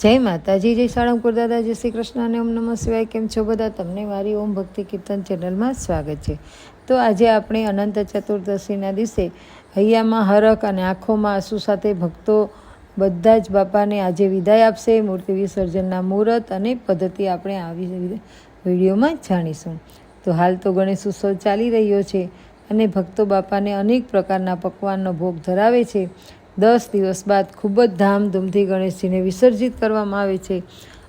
જય માતાજી, જય સાળંગપુર દાદા, જય શ્રી કૃષ્ણ અને ઓમ નમઃ શિવાય. કેમ છો બધા? તમને મારી ઓમ ભક્તિ કીર્તન ચેનલમાં સ્વાગત છે. તો આજે આપણે અનંત ચતુર્દશીના દિવસે હૈયામાં હરખ અને આંખોમાં આંસુ સાથે ભક્તો બધા જ બાપાને આજે વિદાય આપશે. મૂર્તિ વિસર્જનના મુહૂર્ત અને પદ્ધતિ આપણે આવી વિડીયોમાં જાણીશું. તો હાલ તો ગણેશ ઉત્સવ ચાલી રહ્યો છે અને ભક્તો બાપાને અનેક પ્રકારના પકવાનનો ભોગ ધરાવે છે. દસ દિવસ બાદ ખૂબ જ ધામધૂમથી ગણેશજીને વિસર્જિત કરવામાં આવે છે.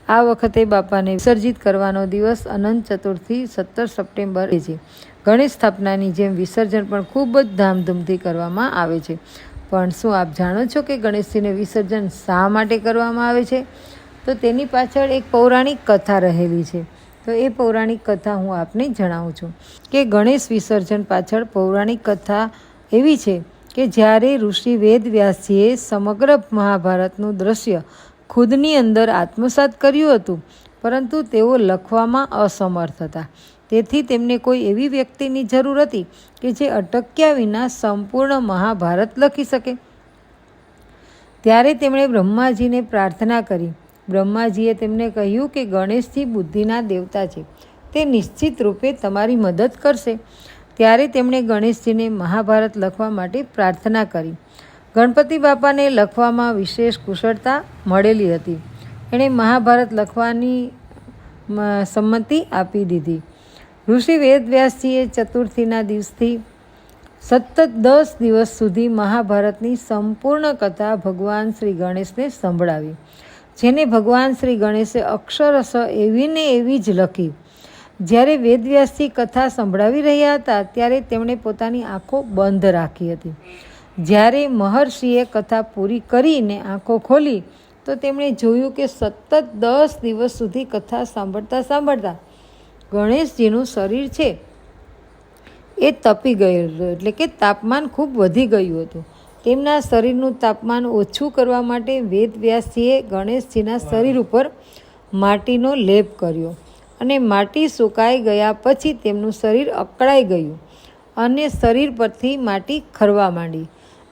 આ વખતે બાપાને વિસર્જિત કરવાનો દિવસ અનંત ચતુર્થી, સત્તર સપ્ટેમ્બર છે. ગણેશ સ્થાપનાની જેમ વિસર્જન પણ ખૂબ જ ધામધૂમથી કરવામાં આવે છે. પણ શું આપ જાણો છો કે ગણેશજીને વિસર્જન શા માટે કરવામાં આવે છે? તો તેની પાછળ એક પૌરાણિક કથા રહેલી છે. તો એ પૌરાણિક કથા હું આપને જણાવું છું કે ગણેશ વિસર્જન પાછળ પૌરાણિક કથા એવી છે કે જ્યારે ઋષિ વેદવ્યાસજીએ સમગ્ર મહાભારતનું દ્રશ્ય ખુદની અંદર આત્મસાત કર્યું હતું, પરંતુ તેઓ લખવામાં અસમર્થ હતા. તેથી તેમને કોઈ એવી વ્યક્તિની જરૂર હતી કે જે અટક્યા વિના સંપૂર્ણ મહાભારત લખી શકે. ત્યારે તેમણે બ્રહ્માજીને પ્રાર્થના કરી. બ્રહ્માજીએ તેમને કહ્યું કે ગણેશજી બુદ્ધિના દેવતા છે. તે નિશ્ચિત રૂપે તમારી મદદ કરશે. ત્યારે તેમણે ગણેશજીને મહાભારત લખવા માટે પ્રાર્થના કરી. ગણપતિ બાપાને લખવામાં વિશેષ કુશળતા મળેલી હતી. એણે મહાભારત લખવાની સંમતિ આપી દીધી. ઋષિ વેદવ્યાસજીએ ચતુર્થીના દિવસથી સતત દસ દિવસ સુધી મહાભારતની સંપૂર્ણ કથા ભગવાન શ્રી ગણેશને સંભળાવી. જેને ભગવાન શ્રી ગણેશે અક્ષરશ એવી ને એવી જ લખી. જ્યારે વેદવ્યાસથી કથા સંભળાવી રહ્યા હતા, ત્યારે તેમણે પોતાની આંખો બંધ રાખી હતી. જ્યારે મહર્ષિએ કથા પૂરી કરીને આંખો ખોલી, તો તેમણે જોયું કે સતત દસ દિવસ સુધી કથા સાંભળતા સાંભળતા ગણેશજીનું શરીર છે એ તપી ગયેલું એટલે કે તાપમાન ખૂબ વધી ગયું હતું. તેમના શરીરનું તાપમાન ઓછું કરવા માટે વેદવ્યાસજીએ ગણેશજીના શરીર ઉપર માટીનો લેપ કર્યો. અને માટી સુકાઈ ગયા પછી તેમનું શરીર અકળાઈ ગયું અને શરીર પરથી માટી ખરવા માંડી.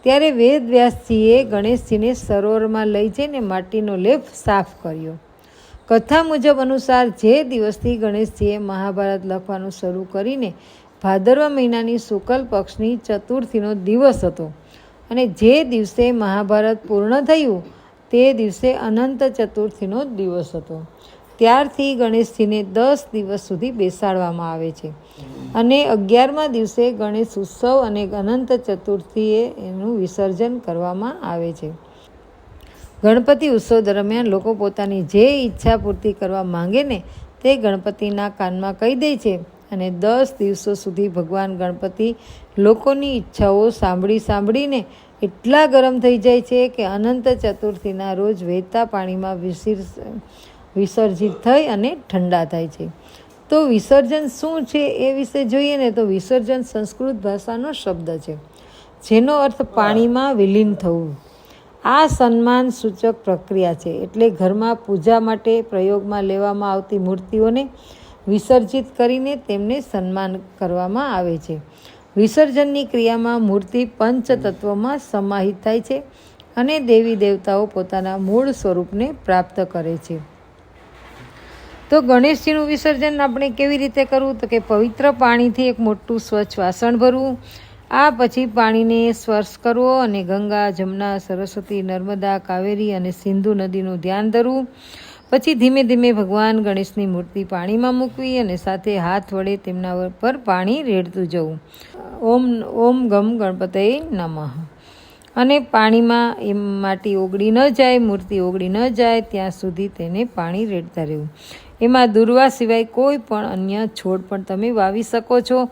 ત્યારે વેદવ્યાસજીએ ગણેશજીને સરોવરમાં લઈ જઈને માટીનો લેપ સાફ કર્યો. કથા મુજબ અનુસાર જે દિવસથી ગણેશજીએ મહાભારત લખવાનું શરૂ કરીને ભાદરવા મહિનાની શુકલ પક્ષની ચતુર્થીનો દિવસ હતો અને જે દિવસે મહાભારત પૂર્ણ થયું તે દિવસે અનંત ચતુર્થીનો દિવસ હતો. ત્યારથી ગણેશજીને દસ દિવસ સુધી બેસાડવામાં આવે છે. અને અગિયારમા દિવસે ગણેશ ઉત્સવ અને અનંત ચતુર્થીએ એનું વિસર્જન કરવામાં આવે છે. ગણપતિ ઉત્સવ દરમિયાન લોકો પોતાની જે ઈચ્છા પૂર્તિ કરવા માંગે ને તે ગણપતિના કાનમાં કહી દે છે અને દસ દિવસો સુધી ભગવાન ગણપતિ લોકોની ઈચ્છાઓ સાંભળી સાંભળીને એટલા ગરમ થઈ જાય છે કે અનંત ચતુર્થીના રોજ વહેતા પાણીમાં વિસિર વિસર્જિત થઈ અને ઠંડા થાય છે. તો વિસર્જન શું છે એ વિશે જોઈએ ને તો વિસર્જન સંસ્કૃત ભાષાનો શબ્દ છે જેનો અર્થ પાણીમાં વિલીન થવું. આ સન્માન સૂચક પ્રક્રિયા છે એટલે ઘરમાં પૂજા માટે પ્રયોગમાં લેવામાં આવતી મૂર્તિઓને વિસર્જિત કરીને તેમને સન્માન કરવામાં આવે છે. વિસર્જનની ક્રિયામાં મૂર્તિ પંચતત્વમાં સમાહિત થાય છે અને દેવી દેવતાઓ પોતાના મૂળ સ્વરૂપને પ્રાપ્ત કરે છે. તો ગણેશજીનું વિસર્જન આપણે કેવી રીતે કરવું? તો કે પવિત્ર પાણીથી એક મોટું સ્વચ્છ વાસણ ભરવું. આ પછી પાણીને સ્પર્શ કરવો અને ગંગા, જમના, સરસ્વતી, નર્મદા, કાવેરી અને સિંધુ નદીનું ધ્યાન ધરવું. પછી ધીમે ધીમે ભગવાન ગણેશની મૂર્તિ પાણીમાં મૂકવી અને સાથે હાથ વડે તેમના પર પાણી રેડતું જવું. ઓમ ઓમ ગમ ગણપતય નમઃ. અને પાણીમાં એ માટી ઓગળી ન જાય, મૂર્તિ ઓગળી ન જાય, ત્યાં સુધી તેને પાણી રેડતા રહેવું. એમાં દુર્વા સિવાય કોઈ પણ અન્ય છોડ પણ તમે વાવી શકો છો.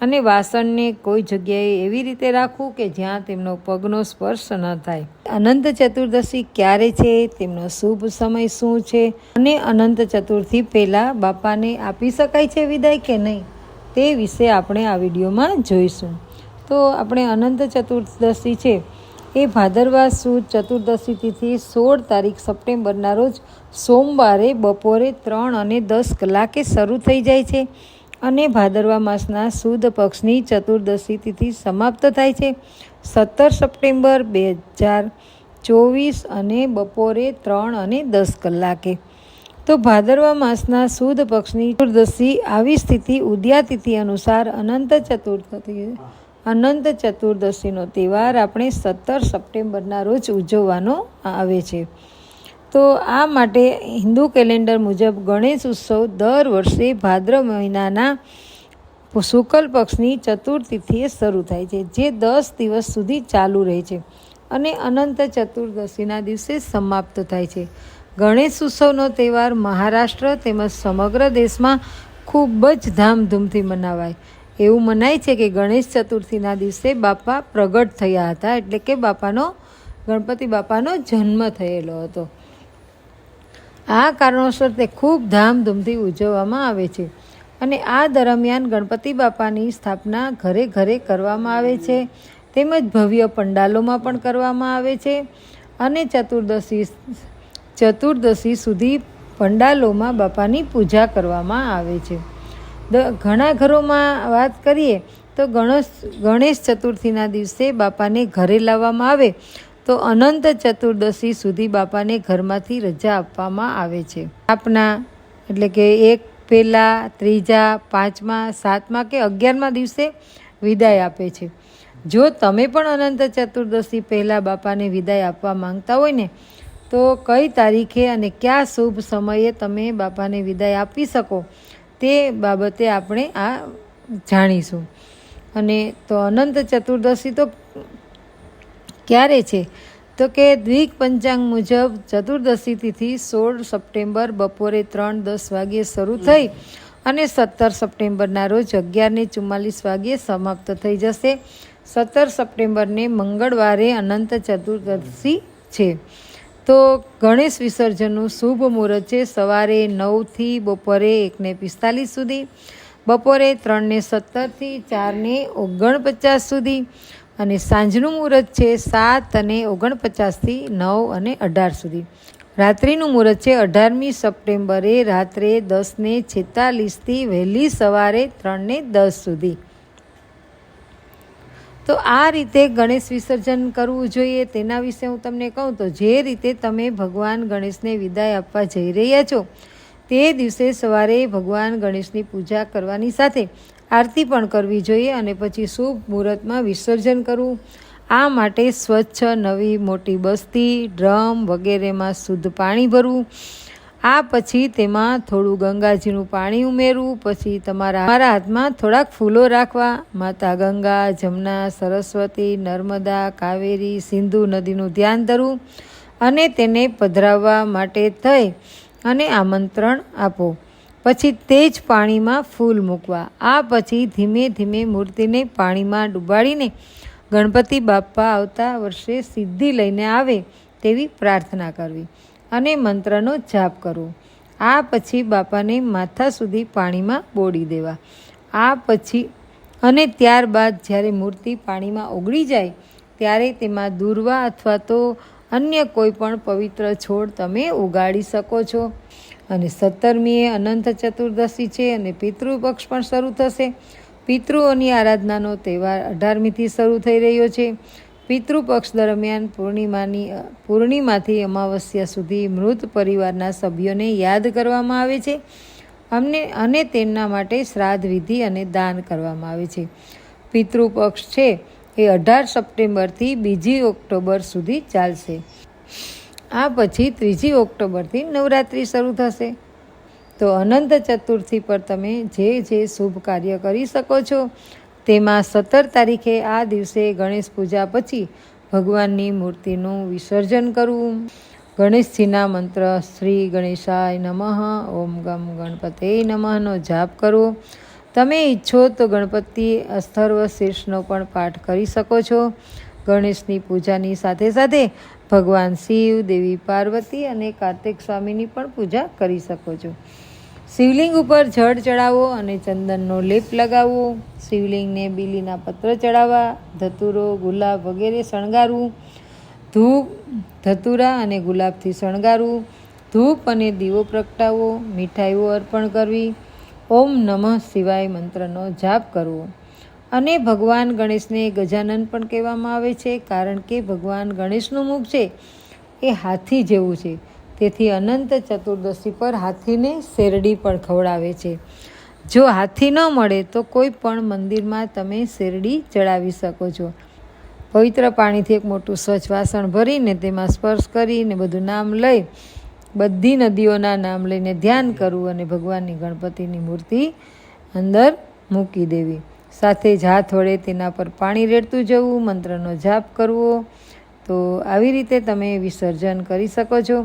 અને વાસણને કોઈ જગ્યાએ એવી રીતે રાખવું કે જ્યાં તેમનો પગનો સ્પર્શ ન થાય. અનંત ચતુર્દશી ક્યારે છે? તેમનો શુભ સમય શું છે? અને અનંત ચતુર્થી પહેલાં બાપાને આપી શકાય છે વિદાય કે નહીં? તે વિશે આપણે આ વિડીયોમાં જોઈશું. તો આપણે અનંત ચતુર્દશી છે. એ ભાદરવા સુદ ચતુર્દશી તિથિ સોળ તારીખ સપ્ટેમ્બરના રોજ સોમવારે બપોરે ત્રણ અને દસ કલાકે શરૂ થઈ જાય છે અને ભાદરવા માસના સુદ પક્ષની ચતુર્દશી તિથિ સમાપ્ત થાય છે. સત્તર સપ્ટેમ્બર બે હજાર ચોવીસ અને બપોરે ત્રણ અને દસ કલાકે. તો ભાદરવા માસના સુદ પક્ષની ચતુર્દશી આવી સ્થિતિ ઉદ્યાતિથિ અનુસાર અનંત ચતુર્થી અનંત ચતુર્દશીનો તહેવાર આપણે સત્તર સપ્ટેમ્બરના રોજ ઉજવવાનો આવે છે. તો આ માટે હિન્દુ કેલેન્ડર મુજબ ગણેશ ઉત્સવ દર વર્ષે ભાદ્ર મહિનાના શુક્લ પક્ષની ચતુર્તિથિએ શરૂ થાય છે, જે દસ દિવસ સુધી ચાલુ રહે છે અને અનંત ચતુર્દશીના દિવસે સમાપ્ત થાય છે. ગણેશ ઉત્સવનો તહેવાર મહારાષ્ટ્ર તેમજ સમગ્ર દેશમાં ખૂબ જ ધામધૂમથી મનાવાય. એવું મનાય છે કે ગણેશ ચતુર્થીના દિવસે બાપા પ્રગટ થયા હતા એટલે કે બાપાનો, ગણપતિ બાપાનો જન્મ થયેલો હતો. આ કારણોસર તે ખૂબ ધામધૂમથી ઉજવવામાં આવે છે અને આ દરમિયાન ગણપતિ બાપાની સ્થાપના ઘરે ઘરે કરવામાં આવે છે. તેમજ ભવ્ય પંડાલોમાં પણ કરવામાં આવે છે અને ચતુર્દશી ચતુર્દશી સુધી પંડાલોમાં બાપાની પૂજા કરવામાં આવે છે. ઘણા ઘરોમાં વાત કરીએ તો ગણેશ ગણેશ ચતુર્થીના દિવસે બાપાને ઘરે લાવવામાં આવે તો અનંત ચતુર્દશી સુધી બાપાને ઘરમાંથી રજા આપવામાં આવે છે. આપના, એટલે કે એક પહેલાં, ત્રીજા, પાંચમા, સાતમા કે અગિયારમા દિવસે વિદાય આપે છે. જો તમે પણ અનંત ચતુર્દશી પહેલાં બાપાને વિદાય આપવા માંગતા હોય ને, તો કઈ તારીખે અને કયા શુભ સમયે તમે બાપાને વિદાય આપી શકો? તે બાબતે આપણે આ જાણીશું. અને તો અનંત ચતુર્દશી તો ક્યારે છે? તો કે દ્વિક પંચાંગ મુજબ ચતુર્દશી તિથિ સોળ સપ્ટેમ્બર બપોરે ત્રણ દસ વાગ્યે શરૂ થઈ અને સત્તર સપ્ટેમ્બરના રોજ અગિયારને ચુમ્માલીસ વાગ્યે સમાપ્ત થઈ જશે. સત્તર સપ્ટેમ્બરને મંગળવારે અનંત ચતુર્દશી છે. તો ગણેશ વિસર્જનનું શુભ મુહૂર્ત છે સવારે નવથી બપોરે એકને પિસ્તાલીસ સુધી, બપોરે ત્રણને સત્તરથી ચારને ઓગણપચાસ સુધી અને સાંજનું મુહૂર્ત છે સાત અને ઓગણપચાસથી નવ અને અઢાર સુધી. રાત્રિનું મુહૂર્ત છે અઢારમી સપ્ટેમ્બરે રાત્રે દસને છેતાલીસથી વહેલી સવારે ત્રણને દસ સુધી. તો આ રીતે ગણેશ વિસર્જન કરવું જોઈએ તેના વિશે હું તમને કહું તો જે રીતે તમે ભગવાન ગણેશને વિદાય આપવા જઈ રહ્યા છો, તે દિવસે સવારે ભગવાન ગણેશની પૂજા કરવાની સાથે આરતી પણ કરવી જોઈએ અને પછી શુભ મુહૂર્તમાં વિસર્જન કરવું. આ માટે સ્વચ્છ નવી મોટી બસ્તી, ડ્રમ વગેરેમાં શુદ્ધ પાણી ભરવું. આ પછી તેમાં થોડું ગંગાજીનું પાણી ઉમેરવું, પછી તમારા, મારા હાથમાં થોડાક ફૂલો રાખવા. માતા ગંગા, જમના, સરસ્વતી, નર્મદા, કાવેરી, સિંધુ નદીનું ધ્યાન ધરવું અને તેને પધરાવવા માટે થઈ અને આમંત્રણ આપો. પછી તે જ પાણીમાં ફૂલ મૂકવા. આ પછી ધીમે ધીમે મૂર્તિને પાણીમાં ડૂબાડીને ગણપતિ બાપ્પા આવતા વર્ષે સિદ્ધિ લઈને આવે તેવી પ્રાર્થના કરવી. અને મંત્રનો જાપ કરવો આ પછી બાપાને માથા સુધી પાણીમાં બોળી દેવા. આ પછી અને ત્યારબાદ જ્યારે મૂર્તિ પાણીમાં ઓગળી જાય, ત્યારે તેમાં દૂરવા અથવા તો અન્ય કોઈ પણ પવિત્ર છોડ તમે ઉગાડી શકો છો. અને સત્તરમીએ અનંત ચતુર્દશી છે અને પિતૃપક્ષ પણ શરૂ થશે. પિતૃઓની આરાધનાનો તહેવાર અઢારમીથી શરૂ થઈ રહ્યો છે. પિતૃપક્ષ દરમિયાન પૂર્ણિમાની પૂર્ણિમાથી અમાવસ્યા સુધી મૃત પરિવારના સભ્યોને યાદ કરવામાં આવે છે. અમને, અને તેમના માટે શ્રાદ્ધ વિધિ અને દાન કરવામાં આવે છે. પિતૃપક્ષ છે એ અઢાર સપ્ટેમ્બરથી બીજી ઓક્ટોબર સુધી ચાલશે. આ પછી ત્રીજી ઓક્ટોબરથી નવરાત્રિ શરૂ થશે. તો અનંત ચતુર્થી પર તમે જે જે શુભ કાર્ય કરી શકો છો તેમાં સત્તર તારીખે આ દિવસે ગણેશ પૂજા પછી ભગવાનની મૂર્તિનું વિસર્જન કરવું. ગણેશજીના મંત્ર શ્રી ગણેશાય નમઃ, ઓમ ગમ ગણપતે નમઃનો જાપ કરવો. તમે ઈચ્છો તો ગણપતિ અસ્થર્વ શીર્ષનો પણ પાઠ કરી શકો છો. ગણેશની પૂજાની સાથે સાથે ભગવાન શિવ, દેવી પાર્વતી અને કાર્તિક સ્વામીની પણ પૂજા કરી શકો છો. શિવલિંગ ઉપર જળ ચડાવો અને ચંદનનો લેપ લગાવવો શિવલિંગને બીલીના પત્ર ચડાવવા, ધતુરો, ગુલાબ વગેરે શણગારવું. ધૂપ, ધતુરા અને ગુલાબથી શણગારવું. ધૂપ અને દીવો પ્રગટાવવો મીઠાઈઓ અર્પણ કરવી. ઓમ નમઃ શિવાય મંત્રનો જાપ કરવો. અને ભગવાન ગણેશને ગજાનન પણ કહેવામાં આવે છે, કારણ કે ભગવાન ગણેશનું મુખ છે, એ હાથી જેવું છે. તેથી અનંત ચતુર્દશી પર હાથીને શેરડી પણ ખવડાવે છે. જો હાથી ન મળે તો કોઈ પણ મંદિરમાં તમે શેરડી ચડાવી શકો છો. પવિત્ર પાણીથી એક મોટું સ્વચ્છ વાસણ ભરીને તેમાં સ્પર્શ કરીને બધું નામ લઈ બધી નદીઓના નામ લઈને ધ્યાન કરવું અને ભગવાનની ગણપતિની મૂર્તિ અંદર મૂકી દેવી. સાથે જ હાથ વડે તેના પર પાણી રેડતું જવું, મંત્રનો જાપ કરવો, તો આવી રીતે તમે વિસર્જન કરી શકો છો.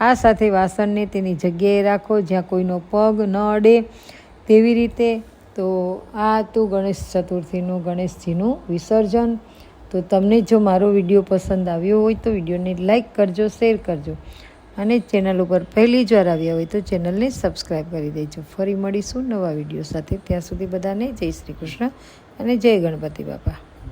આ સાથે વાસણને તેની જગ્યાએ રાખો, જ્યાં કોઈનો પગ ન અડે તેવી રીતે. તો આ હતું ગણેશ ચતુર્થીનું, ગણેશજીનું વિસર્જન. તો તમને જો મારો વીડિયો પસંદ આવ્યો હોય તો વિડીયોને લાઇક કરજો, શેર કરજો. અને ચેનલ ઉપર પહેલી જ વાર આવ્યા હોય તો ચેનલને સબસ્ક્રાઈબ કરી દેજો. ફરી મળીશું નવા વીડિયો સાથે. ત્યાં સુધી બધાને જય શ્રી કૃષ્ણ અને જય ગણપતિ બાપા.